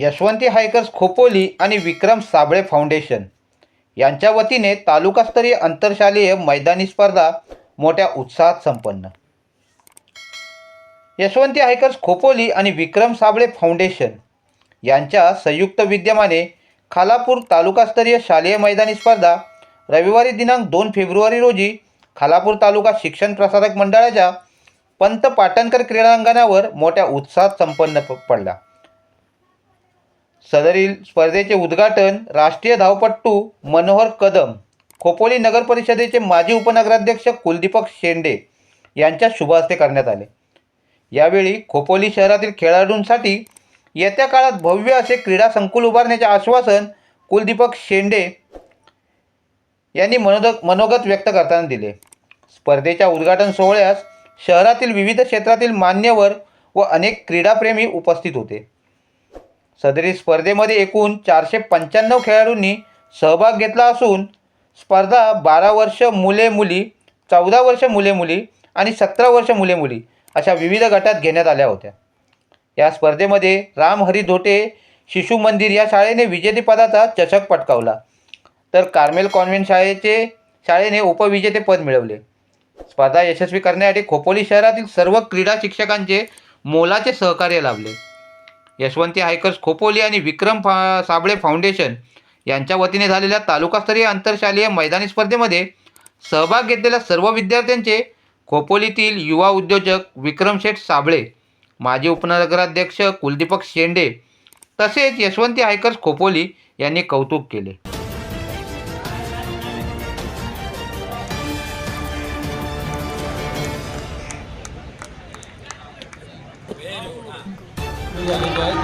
यशवंती हायकर्स खोपोली आणि विक्रम साबळे फाउंडेशन यांच्या वतीने तालुकास्तरीय आंतरशालेय मैदानी स्पर्धा मोठ्या उत्साहात संपन्न. यशवंती हायकर्स खोपोली आणि विक्रम साबळे फाउंडेशन यांच्या संयुक्त विद्यमाने खालापूर तालुकास्तरीय शालेय मैदानी स्पर्धा रविवारी दिनांक दोन फेब्रुवारी रोजी खालापूर तालुका शिक्षण प्रसारक मंडळाच्या पंत पाटणकर क्रीडांगणावर मोठ्या उत्साहात संपन्न प- पडला. सदरील स्पर्धेचे उद्घाटन राष्ट्रीय धावपट्टू मनोहर कदम खोपोली नगर परिषदेचे माजी उपनगराध्यक्ष कुलदीपक शेंडे यांच्या शुभ हस्ते करण्यात आले. यावेळी खोपोली शहरातील खेळाडूंसाठी येत्या काळात भव्य असे क्रीडा संकुल उभारण्याचे आश्वासन कुलदीपक शेंडे यांनी मनोद मनोगत व्यक्त करताना दिले. स्पर्धेच्या उद्घाटन सोहळ्यास शहरातील विविध क्षेत्रातील मान्यवर व अनेक क्रीडाप्रेमी उपस्थित होते. सदरी स्पर्धेमध्ये एकूण चारशे पंच्याण्णव खेळाडूंनी सहभाग घेतला असून स्पर्धा बारा वर्ष मुले मुली चौदा वर्ष मुले मुली आणि सतरा वर्ष मुले मुली अशा विविध गटात घेण्यात आल्या होत्या. या स्पर्धेमध्ये राम हरी धोटे शिशु मंदिर या शाळेने विजेतेपदाचा चषक पटकावला. तर कार्मेल कॉन्व्हेंट शाळेचे शाळेने उपविजेतेपद मिळवले. स्पर्धा यशस्वी करण्यासाठी खोपोली शहरातील सर्व क्रीडा शिक्षकांचे मोलाचे सहकार्य लाभले. यशवंती हायकर्स खोपोली आणि विक्रम फा साबळे फाउंडेशन यांच्या वतीने झालेल्या तालुकास्तरीय आंतरशालेय मैदानी स्पर्धेमध्ये सहभाग घेतलेल्या सर्व विद्यार्थ्यांचे खोपोलीतील युवा उद्योजक विक्रम शेठ साबळे माजी उपनगराध्यक्ष कुलदीपक शेंडे तसेच यशवंती हायकर्स खोपोली यांनी कौतुक केले. Obrigado,